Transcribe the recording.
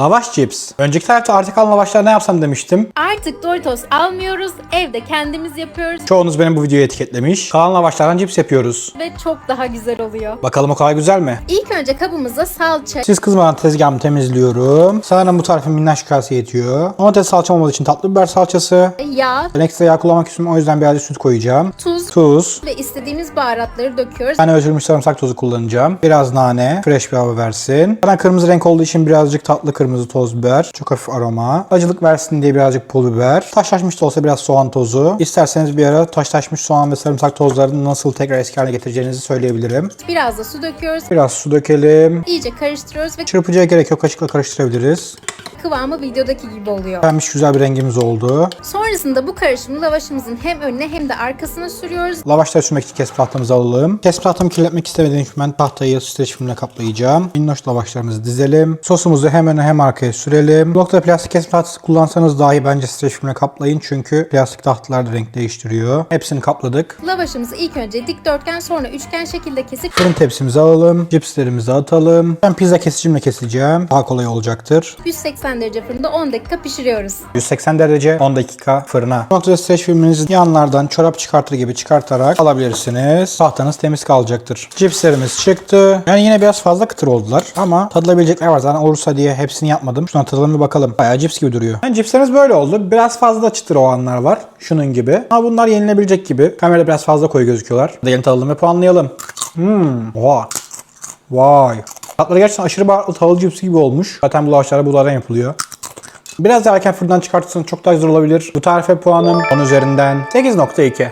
Lavaş cips. Önceki tarifte artık kalan lavaşlar ne yapsam demiştim. Artık Doritos almıyoruz, evde kendimiz yapıyoruz Çoğunuz benim bu videoyu etiketlemiş. Kalan lavaşlardan cips yapıyoruz. ve çok daha güzel oluyor. Bakalım o kadar güzel mi? İlk önce kabımıza salça, Siz kızmadan tezgahımı temizliyorum. Sanırım bu tarifin minnaş kase yetiyor. Domates salçam olmadığı için tatlı biber salçası. yağ, Ben ekstra yağ kullanmak istiyorum o yüzden birazcık süt koyacağım. tuz Tuz. ve istediğimiz baharatları döküyoruz. Ben özülmüş sarımsak tozu kullanacağım. Biraz nane. Fresh bir hava versin. Bana kırmızı renk olduğu için birazcık tatlı kırmızı toz biber. Çok hafif aroma. Acılık versin diye birazcık pul biber. Taşlaşmış da olsa biraz soğan tozu. İsterseniz bir ara taşlaşmış soğan ve sarımsak tozlarını nasıl tekrar eski haline getireceğinizi söyleyebilirim. Biraz da su döküyoruz. Biraz su dökelim. İyice karıştırıyoruz ve Çırpıcıya gerek yok. Kaşıkla karıştırabiliriz. Kıvamı videodaki gibi oluyor. Pembiş güzel bir rengimiz oldu. Sonrasında bu karışımı lavaşımızın hem önüne hem de arkasına sürüyoruz. Lavaşları sürmek için kesip tahtamızı alalım. Kesip tahtamı kirletmek istemediğim için ben tahtayı streç filmle kaplayacağım. Minnoş lavaşlarımızı dizelim. Sosumuzu hem öne hem arkaya sürelim. Bu noktada plastik kesip tahtası kullansanız dahi bence streç filmle kaplayın. Çünkü plastik tahtalar da renk değiştiriyor. Hepsini kapladık. Lavaşımızı ilk önce dikdörtgen sonra üçgen şekilde kesip Fırın tepsimizi alalım. Cipslerimizi atalım. Ben pizza kesicimle keseceğim. Daha kolay olacaktır. 180 derece fırında 10 dakika pişiriyoruz. 180 derece 10 dakika fırına. Noktada streç filminizi yanlardan çorap çıkartır gibi çıkartarak alabilirsiniz. Tahtanız temiz kalacaktır. Cipslerimiz çıktı. Yani yine biraz fazla kıtır oldular ama tadılabilecekler var. Zaten olursa diye hepsini yapmadım. Şuna tadalım bir bakalım. Bayağı cips gibi duruyor. Yani cipslerimiz böyle oldu. Biraz fazla çıtır olanlar var. Şunun gibi. Ama bunlar yenilebilecek gibi. Kamerada biraz fazla koyu gözüküyorlar. Diyelim tadalım ve puanlayalım. Hmm. Oha. Vay. Tatları gerçekten aşırı baharatlı tavıl cipsi gibi olmuş. Zaten bu lavaşlar bulardan yapılıyor. Biraz daha erken fırından çıkartırsanız çok daha güzel olabilir. Bu tarife puanım 10 üzerinden 8.2.